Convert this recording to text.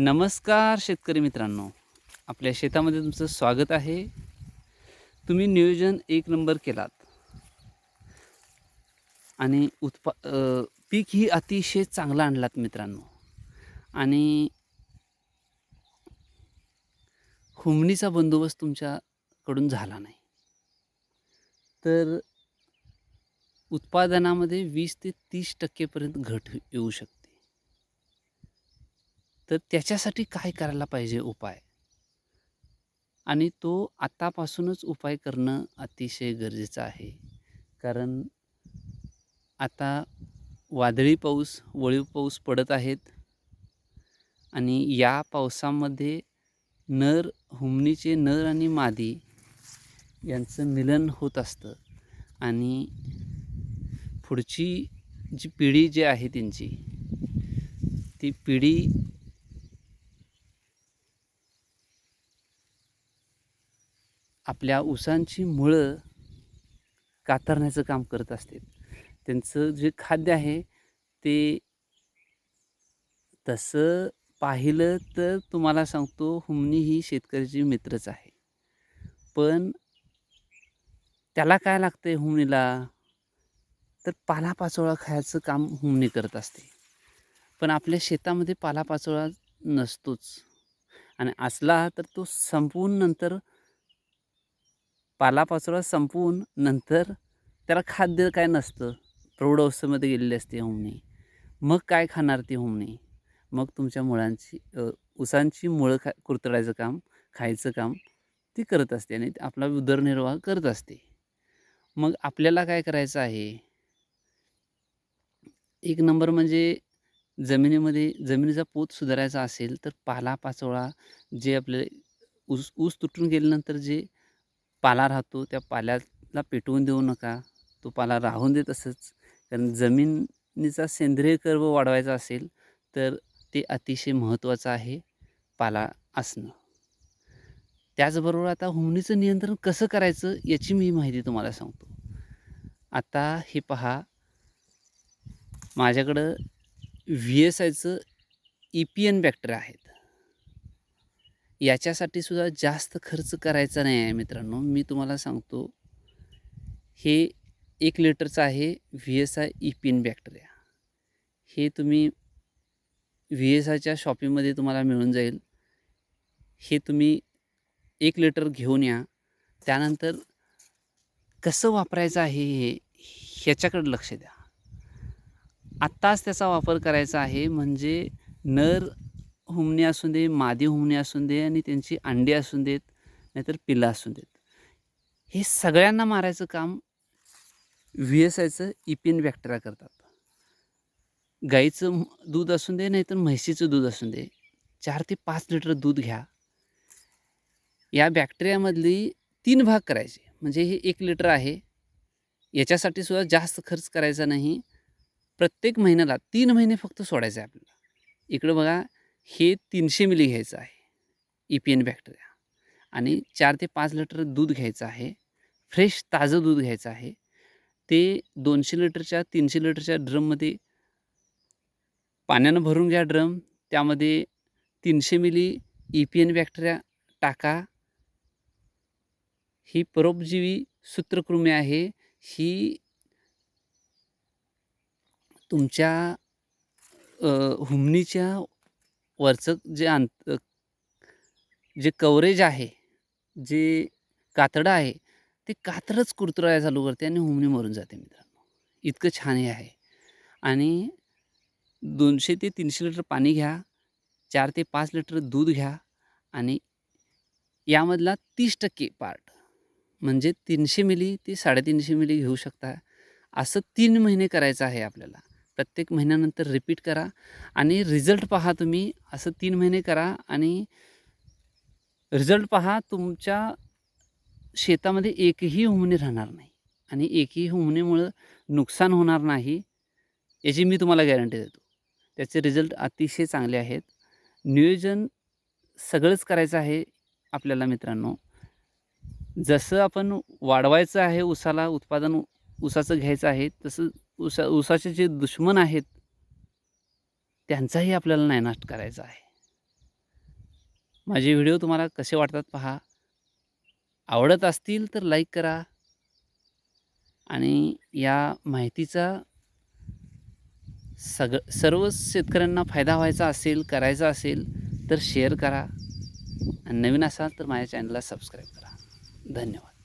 नमस्कार शेतकरी मित्रांनो. आपल्या शेतामध्ये तुमचं स्वागत आहे. तुम्ही नियोजन एक नंबर केलात. आणि उत्पा पीक ही अतिशय चांगलं आणलात मित्रांनो. आणि हुमणीचा बंदोबस्त तुमच्याकडून झाला नाही. तर उत्पादनामध्ये वीस ते तीस टक्केपर्यंत घट येऊ शकते. तर त्याच्यासाठी काय करायला पाहिजे उपाय? आणि तो आतापासूनच उपाय करणं अतिशय गरजेचं आहे. कारण आता वादळी पाऊस वळीव पाऊस पडत आहेत आणि या पावसामध्ये नर हुमणीचे नर आणि मादी यांचं मिलन होत असतं. आणि पुढची जी पिढी जी आहे त्यांची ती पिढी आपल्या उसांची मुळं कातरण्याचं काम करत असते. त्यांचं जे खाद्य आहे ते तसं पाहिलं तर तुम्हाला सांगतो हुमणी ही शेतकऱ्याची मित्रच आहे. पण त्याला काय लागतं आहे हुमणीला तर पालापाचोळा खायचं काम हुमणी करत असते. पण आपल्या शेतामध्ये पालापाचोळा नसतोच. आणि असला तर तो संपवून नंतर पालापाचोळा संपवून नंतर त्याला खाद्य काय नसतं. प्रौढ अवस्थेमध्ये गेलेली असते होमणी. मग काय खाणार ती होमणी? मग तुमच्या मुळांची उसांची ऊसांची मुळं खा कुरतडायचं काम खायचं काम ती करत असते आणि आपला उदरनिर्वाह करत असते. मग आपल्याला काय करायचं आहे? एक नंबर म्हणजे जमिनीमध्ये जमिनीचा पोत सुधारायचा असेल तर पालापाचोळा जे आपले ऊस ऊस तुटून गेल्यानंतर जे पाला राहतो त्या पाल्याला पेटवून देऊ नका. तो पाला राहून दे तसंच कारण जमिनीचा सेंद्रिय कर्व वाढवायचा असेल तर ते अतिशय महत्त्वाचं आहे पाला असणं. त्याचबरोबर आता हुमणीचं नियंत्रण कसं करायचं याची मी माहिती तुम्हाला सांगतो. आता हे पहा. माझ्याकडं व्ही एस आयचं ई पी एन बॅक्टर आहेत. याच्यासाठी सुद्धा जास्त खर्च करायचा नाही आहे मित्रांनो. मी तुम्हाला सांगतो हे एक लिटरचं आहे V S I E bacteria. हे तुम्ही व्ही एस आयच्या शॉपिंगमध्ये तुम्हाला मिळून जाईल. हे तुम्ही एक लिटर घेऊन या. त्यानंतर कसं वापरायचं आहे हे ह्याच्याकडे लक्ष द्या. आत्ताच त्याचा वापर करायचा आहे म्हणजे नर हुमणी असू दे मादी हुमणी असू दे आणि त्यांची अंडी असू देत नाहीतर पिलं असू देत. हे सगळ्यांना मारायचं काम व्ही एस आयचं इपिन बॅक्टेरिया करतात. गाईचं दूध असू दे नाहीतर म्हैशीचं दूध असू दे चार ते पाच लिटर दूध घ्या. या बॅक्टेरियामधली तीन भाग करायचे. म्हणजे हे एक लिटर आहे. याच्यासाठी सुद्धा जास्त खर्च करायचा नाही. प्रत्येक महिन्याला तीन महिने फक्त सोडायचं आहे आपल्याला. इकडं बघा हे तीनशे मिली घ्यायचं आहे. ई पी एन बॅक्टेरिया आणि चार ते पाच लिटर दूध घ्यायचं आहे. फ्रेश ताजं दूध घ्यायचं आहे. ते दोनशे लिटरच्या तीनशे लिटरच्या ड्रममध्ये पाण्यानं भरून घ्या ड्रम. त्यामध्ये तीनशे मिली ई पी एन बॅक्टेरिया टाका. ही परोपजीवी सूत्रकृमी आहे. ही तुमच्या हुमणीच्या वरचं जे अंत जे कवरेज आहे जे कातडं आहे ते कातडंच कुरतुराया चालू करते आणि हुमणी मरून जाते मित्रांनो. इतकं छान हे आहे. आणि दोनशे ते तीनशे लिटर पाणी घ्या चार ते पाच लिटर दूध घ्या आणि यामधला तीस टक्के पार्ट म्हणजे तीनशे मिली ते साडेतीनशे मिली घेऊ शकता असं तीन महिने करायचं आहे आपल्याला. प्रत्येक महिन्यानंतर रिपीट करा आणि रिझल्ट पहा तुम्ही. असं तीन महिने करा आणि रिझल्ट पहा तुमच्या शेतामध्ये एकही हुमणी राहणार नाही. आणि एकही हुमणीमुळं नुकसान होणार नाही याची मी तुम्हाला गॅरंटी देतो. त्याचे रिझल्ट अतिशय चांगले आहेत. नियोजन सगळंच करायचं आहे आपल्याला मित्रांनो. जसं आपण वाढवायचं आहे ऊसाला उत्पादन ऊसाचं घ्यायचं आहे तसं उसा उसाचे जे दुश्मन आहेत त्यांचाही आपल्याला नायनाट करायचा आहे. माझे व्हिडिओ तुम्हाला कसे वाटतात पहा. आवडत असतील तर लाईक करा. आणि या माहितीचा सग सर्व शेतकऱ्यांना फायदा व्हायचा असेल करायचा असेल तर शेअर करा. आणि नवीन असाल तर माझ्या चॅनलला सबस्क्राईब करा. धन्यवाद.